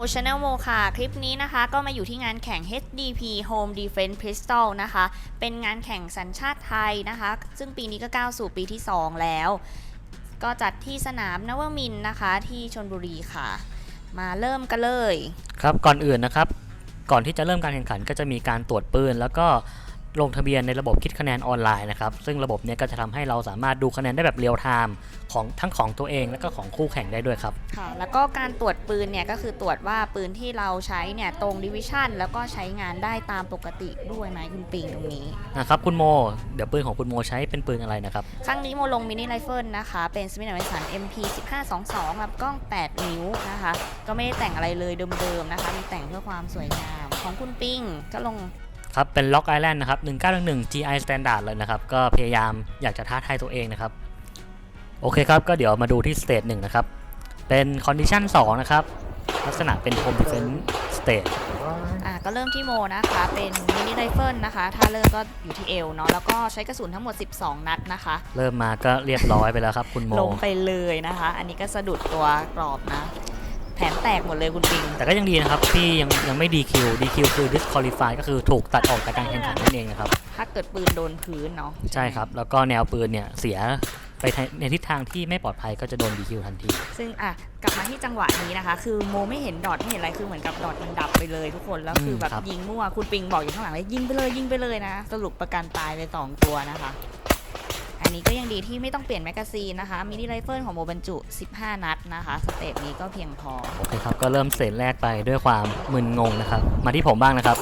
โอชาแนลโมค่ะ คลิปนี้นะคะก็มาอยู่ที่งานแข่ง HDP Home Defense Pistol นะคะ เป็นงานแข่งสัญชาติไทยนะคะ ซึ่งปีนี้ก็ก้าวสู่ปีที่ 2 แล้ว ก็จัดที่สนามนวมินนะคะที่ชนบุรีค่ะ มาเริ่มกันเลย ครับก่อนอื่นนะครับ ก่อนที่จะเริ่มการแข่งขันก็จะมีการตรวจปืน แล้วก็ ลงทะเบียนในระบบคิดคะแนนออนไลน์นะครับซึ่งระบบเนี้ก็จะทำให้เราสามารถดูคะแนนได้แบบเรียลไทม์ของทั้งของตัวเองและก็ของคู่แข่งได้ด้วยครับค่ะแล้วก็การตรวจปืนเนี่ยก็คือตรวจว่าปืนที่เราใช้เนี่ยตรงดิวิชันแล้วก็ใช้งานได้ตามปกติด้วยไหมคุณปิงตรงนี้นะครับคุณโม เดี๋ยวปืนของคุณโมใช้เป็นปืนอะไรนะครับครั้งนี้โมลงมินิไรเฟิลนะคะเป็นสมิธแวสัน MP 1522กับกล้อง 8 นิ้วนะคะ ก็ไม่ได้แต่งอะไรเลยเดิมๆนะคะมีแต่งเพื่อความสวยงามของคุณปิงก็ลง ครับเป็นล็อกไอแลนด์นะครับ1911 GI Standard เลยนะครับ ก็พยายามอยากจะท้าทายตัวเองนะครับ โอเคครับ ก็เดี๋ยวมาดูที่สเตจหนึ่งนะครับ เป็นคอนดิชัน2นะครับ ลักษณะเป็น Home Defense State อะก็เริ่มที่โมนะคะ เป็นมินิไรเฟิลนะคะ ถ้าเริ่มก็อยู่ที่เอวเนาะแล้วก็ใช้กระสุนทั้งหมด 12 นัดนะคะ เริ่มมาก็เรียบร้อยไปแล้วครับคุณโมลงไปเลยนะคะ อันนี้ก็สะดุดตัวกรอบนะแผนแตกหมดเลยคุณปิง แต่ก็ยังดีนะครับที่ยังยังไม่ DQ DQ คือ disqualify ก็คือถูกตัดออกจากการแข่งขันนั่นเองนะครับ ถ้าเกิดปืนโดนพื้นเนาะใช่ครับ แล้วก็แนวปืนเนี่ยเสียไปในทิศทางที่ไม่ปลอดภัยก็จะโดน DQ ทันที ซึ่งอะกลับมาที่จังหวะนี้นะคะ คือโมไม่เห็นดอทไม่เห็นอะไรคือเหมือนกับดอทมันดับไปเลยทุกคนแล้วคือแบบอืมครับ ยิงมั่วคุณปิงบอกอยู่ข้างหลังเลยยิงไปเลยยิงไปเลยนะ สรุปประกันตายไปสองตัวนะคะ อันนี้ก็ยังดีที่ไม่ต้องเปลี่ยนแมกกาซีนนะคะมินิไรเฟิลของโมบรรจุ 15 นัดนะคะสเตจนี้ก็เพียงพอ โอเคครับ ก็เริ่มเสร็จแรกไปด้วยความมึนงงนะครับ มาที่ผมบ้างนะครับ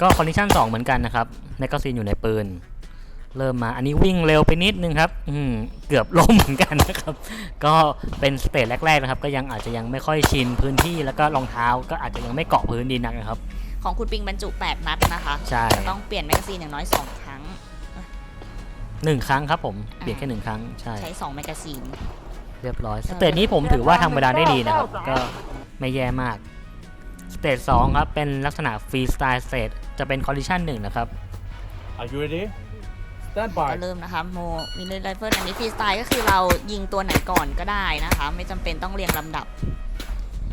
ก็คอนดิชัน2 เหมือนกันนะครับแมกกาซีนอยู่ในปืน เริ่มมาอันนี้วิ่งเร็วไปนิดนึงครับอืมเกือบล้มเหมือนกันนะครับ ก็เป็นสเตจแรกๆนะครับ ก็ยังอาจจะยังไม่ค่อยชินพื้นที่แล้วก็รองเท้าก็อาจจะยังไม่เกาะพื้นดีนักนะครับ ของคุณปิงบรรจุ 8 นัดนะคะใช่ต้องเปลี่ยนแมกกาซีนอย่างน้อย 2 ครั้ง หนึ่งครั้งครับผมเปลี่ยนแค่หนึ่งครั้งใช่ใช้2แมกกาซีน เรียบร้อยสเตจนี้ผมถือว่าทำเวลาได้ดีนะครับก็ไม่แย่มากสเตจสองครับเป็นลักษณะฟรีสไตล์สเตจจะเป็นคอนดิชันหนึ่งนะครับ Are you ready? Stand ก็ by. เริ่มนะคะโมมินิไรเฟิลอันนี้ฟรีสไตล์ก็คือเรายิงตัวไหนก่อนก็ได้นะคะ ไม่จำเป็นต้องเรียงลำดับ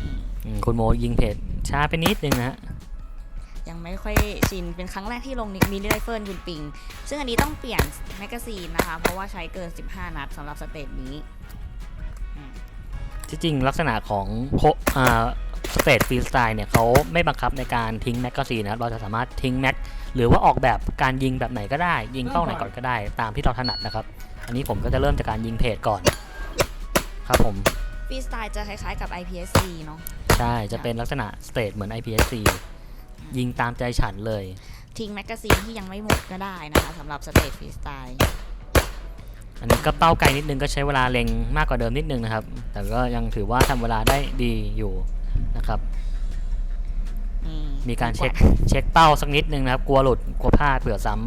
อืมอืมคุณโมยิงเพจช้าไปนิดนึงนะฮะ ยังไม่ค่อยชิน เป็นครั้งแรกที่ลงมินิไรเฟิลคุณปิง ซึ่งอันนี้ต้องเปลี่ยนแมกกาซีนนะคะ เพราะว่าใช้เกิน 15 นัดสำหรับสเตจนี้ที่จริงลักษณะของโคอ่าสเตจฟรีสไตล์เนี่ยเขาไม่บังคับในการทิ้งแมกกาซีนนะครับเราจะสามารถทิ้งแม็กหรือว่าออกแบบการยิงแบบไหนก็ได้ ยิงเป้าไหนก่อนก็ได้ ตามที่เราถนัดนะครับ อันนี้ผมก็จะเริ่มจากการยิงเพจก่อน ครับผมฟรีสไตล์จะคล้ายๆกับ IPSC เนาะใช่ จะเป็นลักษณะสเตจเหมือน IPSC ยิงตามใจฉันเลย ทิ้งแมกกาซีนที่ยังไม่หมดก็ได้นะคะสำหรับสเตจฟรีสไตล์อันนี้ก็เป้าไกลนิดนึงก็ใช้เวลาเล็งมากกว่าเดิมนิดนึงนะครับ แต่ก็ยังถือว่าทำเวลาได้ดีอยู่นะครับ นี่มีการเช็คเช็คเป้าสักนิดนึงนะครับ กลัวหลุดกลัวพลาดเผื่อซ้ำ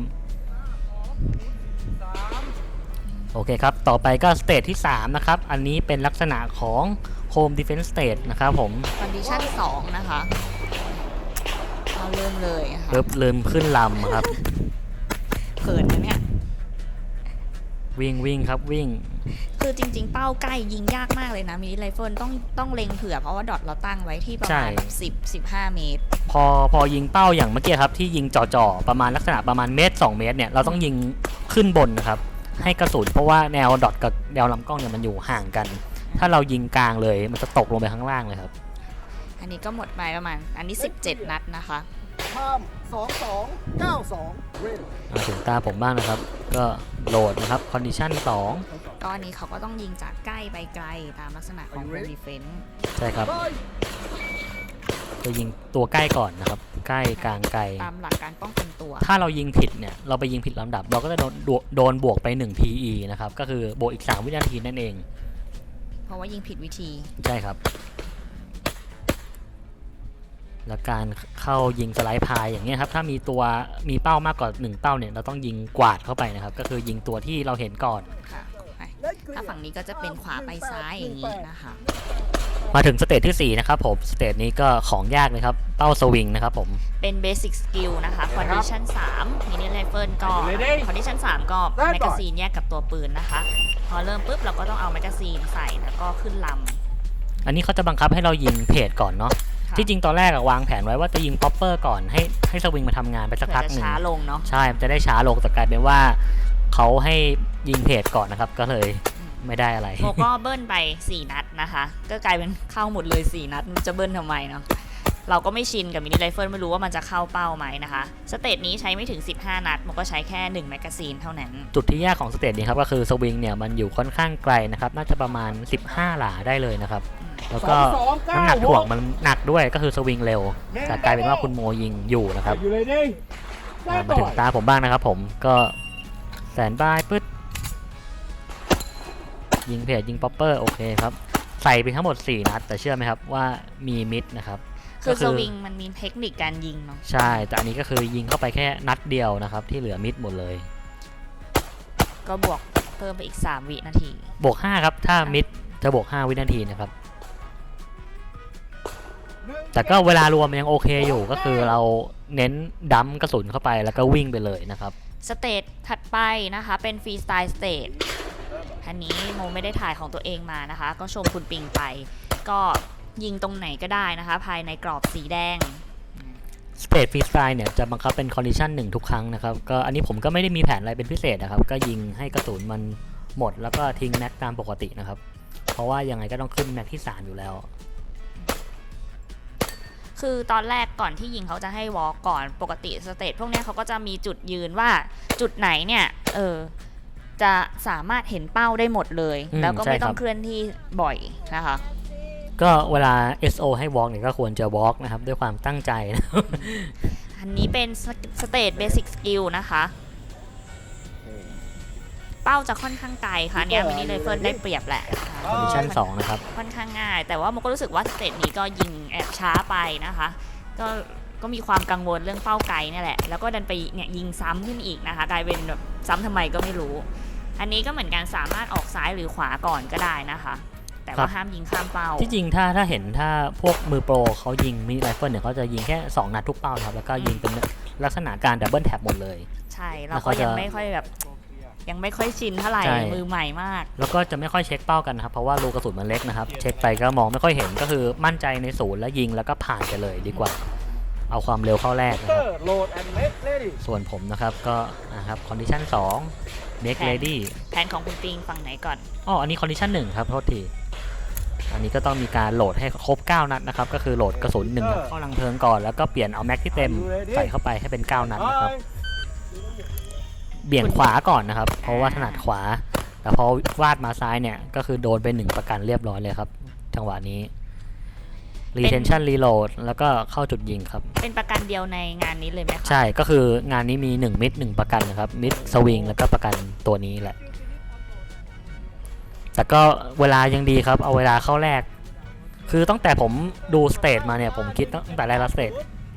โอเคครับ ต่อไปก็สเตจที่ 3 นะครับ อันนี้เป็นลักษณะของ Home Defense State นะครับผม คอนดิชัน2นะคะ เราเริ่มเลยนะคะเริ่มลืมขึ้นลำครับ เขินนะเนี่ย วิ่งวิ่งครับวิ่ง คือจริง ๆ เป้าใกล้ยิงยากมากเลยนะมินิไรเฟิลต้องต้องเล็งเผื่อเพราะว่าดอทเราตั้งไว้ที่ประมาณใช่แบบ10 15เมตร พอพอยิงเป้าอย่างเมื่อกี้ครับ ที่ยิงจ่อๆประมาณลักษณะประมาณเมตร 2 เมตรเนี่ยเราต้องยิงขึ้นบนนะครับ ให้กระสุนเพราะว่าแนวดอทกับแนวลำกล้องเนี่ยมันอยู่ห่างกัน ถ้าเรายิงกลางเลยมันจะตกลงไปข้างล่างเลยครับ อันนี้ก็หมดไปประมาณ อันนี้ 17 นัดนะคะข้ามสองสองเก้าสองเว้นมาถึงตาผมบ้างนะครับ ก็โหลดนะครับคอนดิชันก็อันนี้เขาก็ต้องยิงจากใกล้ไปไกลตามลักษณะของ Home Defense 2ใช่ครับไปจะยิงตัวใกล้ก่อนนะครับ ใกล้กลางไกลตามหลักการป้องกันตัว ถ้าเรายิงผิดเนี่ยเราไปยิงผิดลำดับ เราก็จะโดนโดนโดนบวกไป 1 PE นะครับ ก็คือบวกอีก 3 วินาทีนั่นเอง เพราะว่ายิงผิดวิธีใช่ครับ แล้วการเข้ายิงสไลด์พายอย่างเงี้ยครับถ้ามีตัวมีเป้ามากกว่า1เป้าเนี่ยเราต้องยิงกวาดเข้าไปนะครับ ก็คือยิงตัวที่เราเห็นก่อน ค่ะไปถ้าฝั่งนี้ก็จะเป็นขวาไปซ้ายอย่างนี้นะคะ มาถึงสเตจที่ 4 นะครับผมสเตจนี้ก็ของยากเลยครับ เป้าสวิงนะครับผม เป็น Basic Skill นะคะ Condition 3 Mini Rifle ก็ Condition 3ก็แมกกาซีนแยกกับตัวปืนนะคะ พอเริ่มปุ๊บเราก็ต้องเอาแมกกาซีนใส่แล้วก็ขึ้นลอันนี้เขาจะบังคับให้เรายิงเพจก่อนเนาะค่ะ ที่จริงตอนแรกอะวางแผนไว้ว่าจะยิงป๊อปเปอร์ก่อนให้ให้สวิงมาทำงานไปสักเผื่พัอกจะหนึ่งช้าลงเนาะใช่มันจะได้ช้าลงแต่กลายเป็นว่าเขาให้ยิงเพจก่อนนะครับ ก็เลยไม่ได้อะไรโมก็เบิ้ลไป 4 นัดนะคะ ก็กลายเป็นเข้าหมดเลย 4 นัดมันจะเบิ้ลทำไมเนาะเราก็ไม่ชินกับมินิไรเฟิลไม่รู้ว่ามันจะเข้าเป้าไหมนะคะ สเตจนี้ใช้ไม่ถึง 15 นัด มันก็ใช้แค่1แมกกาซีนเท่านั้น จุดที่ยากของสเตจนี้ครับก็คือสวิงเนี่ยมันอยู่ค่อนข้างไกลนะครับ น่าจะประมาณ 15 หลาได้เลยนะครับ แล้วก็สองเก้าน้ำหนักหกถ่วงมันหนักด้วยก็คือสวิงเร็ว แต่กลายเป็นว่าคุณโมยิงอยู่นะครับอยู่เลยดิได้อ่ามาต่ถึองยตาผมบ้างนะครับผมก็แสนบายปึ๊ดยิงเพจยิงป๊อปเปอร์โอเคครับใส่ไปทั้งหมด 4 นัด แต่เชื่อไหมครับว่ามีมิดนะครับคือก็คืสอวิงมันมีเทคนิคการยิงเนาะใช่ แต่อันนี้ก็คือยิงเข้าไปแค่นัดเดียวนะครับ ที่เหลือมิดหมดเลย ก็บวกเพิ่มไปอีก 3 วินาที บวก 5 ครับ ถ้ามิดจะบวก 5 วินาทีนะครับ แต่ก็เวลารวมมันยังโอเคอยู่ก็คือเราเน้นดัมกระสุนเข้าไปแล้วก็วิ่งไปเลยนะครับสเตจถัดไปนะคะเป็นฟรีสไตล์สเตจอันนี้โมไม่ได้ถ่ายของตัวเองมานะคะ ก็ชมคุณปิงไป ก็ยิงตรงไหนก็ได้นะคะ ภายในกรอบสีแดงสเต e ฟรีสไตล์เนี่ยจะบังคับเป็นคอนดิชันหนึ่งทุกครั้งนะครับก็อันนี้ผมก็ไม่ได้มีแผนอะไรเป็นพิเศษนะครับ ก็ยิงให้กระสุนมันหมดแล้วก็ทิ้งแม็กตามปกตินะครับ เพราะว่ายังไงก็ต้องขึ้นแม็กที่สามอยู่แล้ว คือตอนแรกก่อนที่ยิงเขาจะให้วอลก่อนปกติสเตจพวกเนี้ยเขาก็จะมีจุดยืนว่าจุดไหนเนี่ยเออจะสามารถเห็นเป้าได้หมดเลย อืมแล้วก็ไม่ใช่ครับต้องเคลื่อนที่บ่อยนะคะ ก็เวลา SO ให้ walk เนี่ยก็ควรจะ walk นะครับ ด้วยความตั้งใจนะครับอันนี้เป็นสเตจเบสิกสกิลนะคะ เป้าจะค่อนข้างไกลค่ะอันเนี้ยมินิเลเฟิลได้เปรียบแหละค่ะคอนดิชันสองนะครับ ค่อนข้างง่าย แต่ว่ามันก็รู้สึกว่าสเตจนี้ก็ยิง แอบช้าไปนะคะ ก็ก็มีความกังวลเรื่องเป้าไกลเนี่ยแหละ แล้วก็ดันไปเนี่ยยิงซ้ำขึ้นอีกนะคะกลายเป็นแบบซ้ำทำไมก็ไม่รู้ อันนี้ก็เหมือนกันสามารถออกซ้ายหรือขวาก่อนก็ได้นะคะ แต่ครัว่าบห้ามยิงข้ามเป้า ที่จริงถ้าถ้าเห็นถ้าพวกมือโปรเขายิงมินิไรเฟิลเนี่ยเขาจะยิงแค่ 2 นัดทุกเป้านะครับแล้วก็ยิงเป็นลักษณะการดับเบิลแท็บหมดเลย ใช่แล้เราวก็เขาจะยังไม่ค่อยแบบ ยังไม่ค่อยชินเท่าไหร่ใช่ มือใหม่มาก แล้วก็จะไม่ค่อยเช็คเป้ากันนะครับ เพราะว่ารูกระสุนมันเล็กนะครับ เช็คไปก็มองไม่ค่อยเห็นก็คือมั่นใจในศูนย์แล้วยิงแล้วก็ผ่านไปเลยดีกว่า เอาความเร็วเข้าแรกนะเตคอรับ ร์โหลดแอนด์เมดเลดี้ส่วนผมนะครับก็นะครับคอนดิชัน2 make แผน ready แผนของคุณปิงฝั่งไหนก่อน อ๋ออันนี้คอนดิชัน1ครับโทษที อันนี้ก็ต้องมีการโหลดให้ครบ 9 นัดนะครับ ก็คือโหลดกระสุน1นัดเข้าลังเพลิงก่อนแล้วก็เปลี่ยนเอาแม็กที่เต็มใส่เข้าไปให้เป็น 9 นัดนะครับ เบี่ยงขวาก่อนนะครับ เพราะว่าถนัดขวา แต่พอวาดมาซ้ายเนี่ย ก็คือโดนไปหนึ่งประกันเรียบร้อยเลยครับ จังหวะนี้ retention reload แล้วก็เข้าจุดยิงครับ เป็นประกันเดียวในงานนี้เลยไหมคะใช่ก็คืองานนี้มี 1 มิด1ประกันนะครับ มิดสวิงแล้วก็ประกันตัวนี้แหละ แต่ก็เวลายังดีครับ เอาเวลาเข้าแรก คือตั้งแต่ผมดูสเตจมาเนี่ย ผมคิดตั้งแต่แรกแล้วสเตจ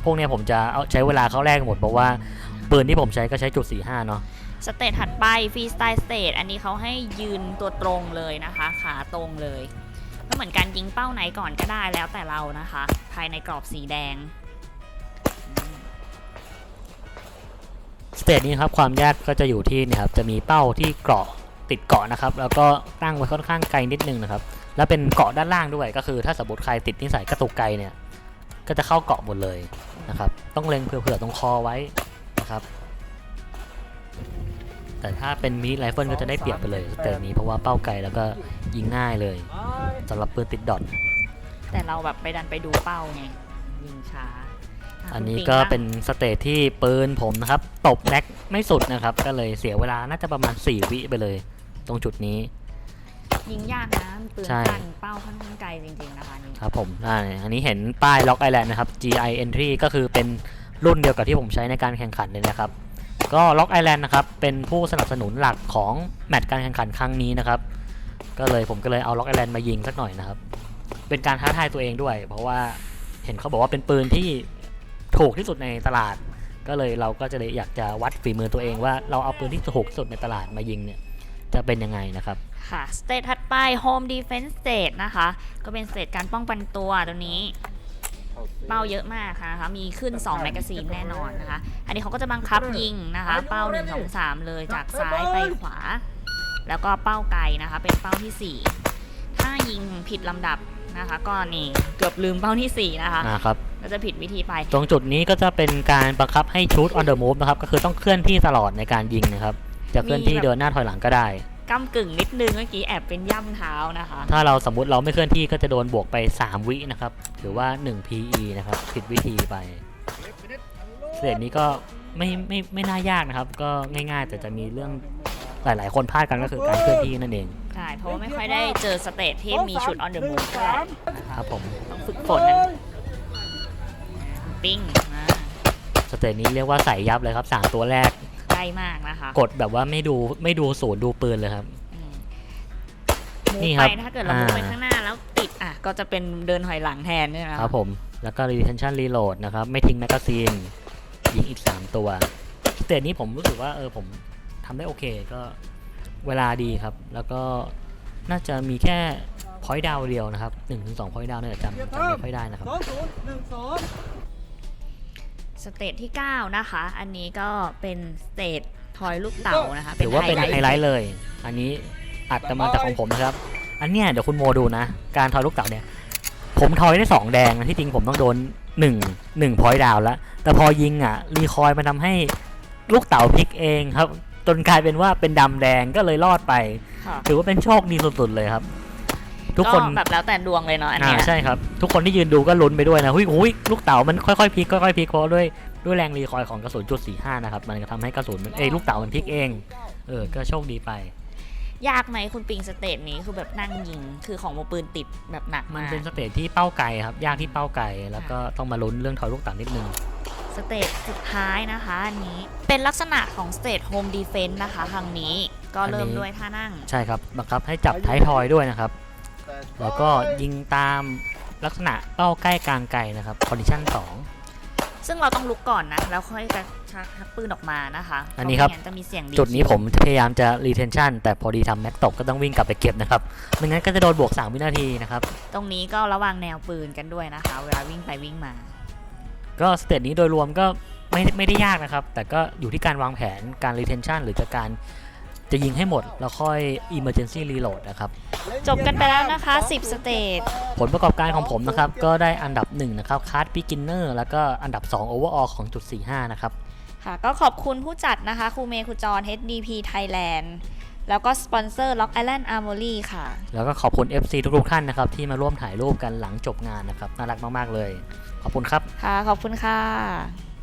พวกเนี้ยผมจะเอาใช้เวลาเข้าแรกหมดเพราะว่าปืนที่ผมใช้ก็ใช้จุด45เนาะ สเตจถัดไปฟรีสไตล์สเตจอันนี้เขาให้ยืนตัวตรงเลยนะคะ ขาตรงเลย ก็เหมือนการยิงเป้าไหนก่อนก็ได้แล้วแต่เรานะคะ ภายในกรอบสีแดงสเตจนี้ครับความยากก็จะอยู่ที่เนี่ยครับจะมีเป้าที่เกาะติดเกาะนะครับ แล้วก็ตั้งไว้ค่อนข้างไกลนิดนึงนะครับ แล้วเป็นเกาะด้านล่างด้วยก็คือ ถ้าสมมติใครติดนิสัยกระตุกไกลเนี่ยก็จะเข้าเกาะหมดเลยนะครับ ต้องเล็งเผื่อๆตรงคอไว้นะครับ แต่ถ้าเป็นมินิไรเฟิลก็จะได้เปรียบไปเลยสเตจนี้เพราะว่าเป้าไกลแล้วก็ยิงง่ายเลยสำหรับปืนติดดอทแต่เราแบบไปดันไปดูเป้าไงยิงช้าะอันนี้คุณปิงก็บ้างเป็นสเตจที่ปืนผมนะครับ ตบแม็กไม่สุดนะครับ ก็เลยเสียเวลาน่าจะประมาณ 4 วิไปเลย ตรงจุดนี้ ยิงยากนะปืนใช่สั้นเป้าค่อนข้างไกลจริงๆนะคะนี่ครับผมอ่าอันนี้เห็นป้ายล็อกไอแลนด์นะครับ GI Entry ก็คือเป็นรุ่นเดียวกับที่ผมใช้ในการแข่งขันเลยนะครับ ก็ล็อกไอแลนด์นะครับเป็นผู้สนับสนุนหลักของแมตช์การแข่งขันครั้งนี้นะครับ ก็เลยผมก็เลยเอาล็อกไอแลนด์มายิงสักหน่อยนะครับ เป็นการท้าทายตัวเองด้วย เพราะว่าเห็นเขาบอกว่าเป็นปืนที่ถูกที่สุดในตลาด ก็เลยเราก็จะเลยอยากจะวัดฝีมือตัวเองว่าเราเอาปืนที่ถูกที่สุดในตลาดมายิงเนี่ยจะเป็นยังไงนะครับค่ะสเตจถัดไป Home Defense Stage นะคะ ก็เป็นสเตจการป้องกันตัวตัวนี้ เป้าเยอะมากค่ะนะคะมีขึ้น 2 แมกกาซีนแน่นอนนะคะ อันนี้เขาก็จะบังคับยิงนะคะ เป้า 1 2 3 เลยจากซ้ายไปขวา แล้วก็เป้าไกลนะคะ เป็นเป้าที่ 4 ถ้ายิงผิดลำดับนะคะ ก็นี่เกือบลืมเป้าที่ 4 นะคะอ่าครับ ก็จะผิดวิธีไป ตรงจุดนี้ก็จะเป็นการบังคับให้ชู t อ on the move นะครับ ก็คือต้องเคลื่อนที่ตลอดในการยิงนะครับ จะเคลื่อนที่มีแบบ เดินหน้าถอยหลังก็ได้ ก้ากึ่งนิดนึงเมื่อกี้แอบเป็นย่ำเท้านะคะ ถ้าเราสมมติเราไม่เคลื่อนที่ก็จะโดนบวกไป 3 วินะครับหรือว่า 1 PE นะครับ ผิดวิธีไปสเตจนี้ก็ไม่ไม่ไม่น่ายากนะครับ ก็ง่ายๆแต่จะมีเรื่องหลายๆ คนพลาดกันก็คือการเคลื่อนที่นั่นเองใช่เพราะว่าไม่ค่อยได้เจอสเตจที่มีชุด on the move เท่าไหร่นะคคะรับผมต้องฝึกฝนนั้นปิ้งมาสเตจนี้เรียกว่าใส่ยับเลยครับ 3 ตัวแรก ใกล้มากนะคะกดแบบว่าไม่ดูไม่ดูศูนย์ดูปืนเลยครับอืมนี่มูฟครับไปถ้าเกิดเรามูฟไปอ่าข้างหน้าแล้วติดอะก็จะเป็นเดินถอยหลังแทนใช่ไหมะครับผม แล้วก็ retention reload นะครับ ไม่ทิ้งแมกกาซีนยิงอีก 3 ตัวสเตจนี้ผมรู้สึกว่าเออผมทำได้โอเคก็เวลาดีครับ แล้วก็น่าจะมีแค่ point down เดียวนะครับ1-2 point down เนี่ยจำจำไม่ค่อยได้นะครับ สองศูนย์หนึ่งสอง สเตจที่ 9 นะคะ อันนี้ก็เป็นสเตจทอยลูกเต๋านะคะ ถือว่าเป็นไฮไลท์ท์เลย อันนี้อัดกันมาจากของผมนะครับ อันเนี้ยเดี๋ยวคุณโมดูนะ การทอยลูกเต๋าเนี่ย ผมทอยได้ 2 แดงนะที่จริงผมต้องโดน1 1พอยต์ดาวแล้ว แต่พอยิงอะ รีคอยล์มันทำให้ลูกเต๋าพลิกเองครับ จนกลายเป็นว่าเป็นดำแดงก็เลยรอดไปค่ะถือว่าเป็นโชคดีสุดๆเลยครับ ทุกคนแบบแล้วแต่ดวงเลยเนาะอันอ่าเนี้ยใช่ครับ ทุกคนที่ยืนดูก็ลุ้นไปด้วยนะหุยหุยลูกเต๋ามันค่อยๆพลิกค่อยๆพลิกเพราะด้วยด้วยแรงรีคอยล์ของกระสุนจุดสี่ห้านะครับมันก็ทำให้กระสุนมันเอ้ยลูกเต๋ามันพลิกเองเออก็โชคดีไปยากไหมคุณปิงสเตจนี้คือแบบนั่งยิงคือของโมปืนติดแบบหนักมันมากเป็นสเตจที่เป้าไกลครับยากที่เป้าไกลแล้วก็ต้องมาลุ้นเรื่องถอยลูกเต๋านิดนึงสเตจสุดท้ายนะคะอันนี้เป็นลักษณะของสเตจโฮมดีเฟนต์นะคะครั้งนี้ก็เริ่มอันนี้ด้วยท่านั่ง ใช่ครับบังคับให้จับท้ายทอยด้วยนะครับ แล้วก็ยิงตามลักษณะเป้าใกล้กลางไกลนะครับคอนดิชัน2 ซึ่งเราต้องลุกก่อนนะ แล้วค่อยกระชักชักปืนออกมานะคะอันนี้ครับเพาะไม่งั้จะมีเสียงจุดนี้ผมพยายามจะ retention แต่พอดีทำแม็กตกก็ต้องวิ่งกลับไปเก็บนะครับไม่งั้นก็จะโดนบวก3วินาทีนะครับ ตรงนี้ก็ระวังแนวปืนกันด้วยนะคะ เวลาวิ่งไปวิ่งมา ก็สเตจนี้โดยรวมก็ไม่ไม่ได้ยากนะครับ แต่ก็อยู่ที่การวางแผนการ retention หรือจะการ จะยิงให้หมดแล้วค่อย emergency reload นะครับ จบกันไปแล้วนะคะ 10 สเตจผลประกอบการของผมนะครับ ก็ได้อันดับ1นะครับคาร์ด beginner แล้วก็อันดับ 2 overall ของจุด 45 นะครับ ค่ะ ก็ขอบคุณผู้จัดนะคะครูเมย์ครูจร HDP Thailand แล้วก็สปอนเซอร์ Lock Island Armory ค่ะ แล้วก็ขอบคุณ FC ทุกๆท่านนะครับ ที่มาร่วมถ่ายรูปกันหลังจบงานนะครับ น่ารักมาก ๆ เลย ขอบคุณครับ ค่ะ ขอบคุณค่ะ